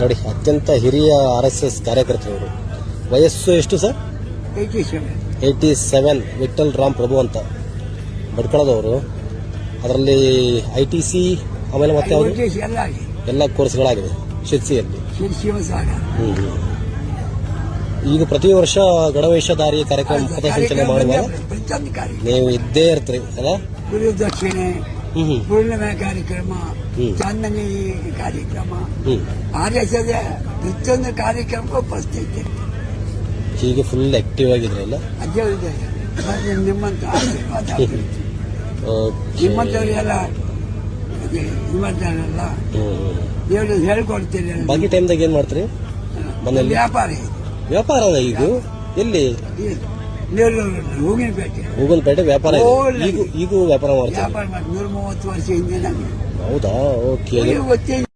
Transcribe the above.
ನೋಡಿ ಅತ್ಯಂತ ಹಿರಿಯ ಆರ್ ಎಸ್ ಎಸ್ ಕಾರ್ಯಕರ್ತರು ವಯಸ್ಸು ಎಷ್ಟು sir? Eighty seven. Vittal Ram Prabhu ಅಂತ ಬಡ್ಕೊಳ್ಳೋದವರು ಅದರಲ್ಲಿ ಐ ಟಿ ಸಿ ಆಮೇಲೆ ಮತ್ತೆ ಯಾವುದು? ಎಲ್ಲ ಕೋರ್ಸ್ಗಳಾಗಿವೆ ಶಿರ್ಸಿಯಲ್ಲಿ. ಈಗ ಪ್ರತಿ ವರ್ಷ ಗಣವೇಶಧಾರಿ ಕಾರ್ಯಕ್ರಮ ಪಥಸಂಚಲನೆ ಮಾಡುವಾಗ ನೀವು ಇದ್ದೇ ಇರ್ತೀರಿ ಅಲ್ಲ? ಪೂರ್ಣಿಮೆ ಕಾರ್ಯಕ್ರಮ. ಚಾಂದನಿ ಕಾರ್ಯಕ್ರಮ. ಆರ್ ಎಸ್ ಎಸ್ ಪ್ರತಿಯೊಂದು ಕಾರ್ಯಕ್ರಮಕ್ಕೂ ಉಪಸ್ಥಿತಿ. ಈಗ ಫುಲ್ ಆಕ್ಟಿವ್ ಆಗಿದ್ರಲ್ಲ? ಅದೇ ನಿಮ್ಮಂತ ಆಶೀರ್ವಾದ ನಿಮ್ಮಂತವರಿಗೆಲ್ಲ ನಿಮ್ಮಂತವರೆಲ್ಲ. ದೇವರು ಹೇಳ್ಕೊಡ್ತೀರಿ ಬಾಕಿ ಟೈಮ್ದಾಗ ಏನ್ ಮಾಡ್ತೀರಿ? ಮನೇಲಿ ವ್ಯಾಪಾರ. ವ್ಯಾಪಾರ ಇದು. ಎಲ್ಲಿ? ಈ ಪೇಟೆ ಹೂಗನ್ಪೇಟೆ ವ್ಯಾಪಾರ ಇದೆ. ಈಗ ಈಗೂ ವ್ಯಾಪಾರ ಮಾಡ್ತಾರೆ. ವ್ಯಾಪಾರ ಮಾಡಿ ನೂರ ಮೂವತ್ತು ವರ್ಷ ಹಿಂದೆ ನಮಗೆ. ಹೌದಾ? ಓಕೆ ಗೊತ್ತೇ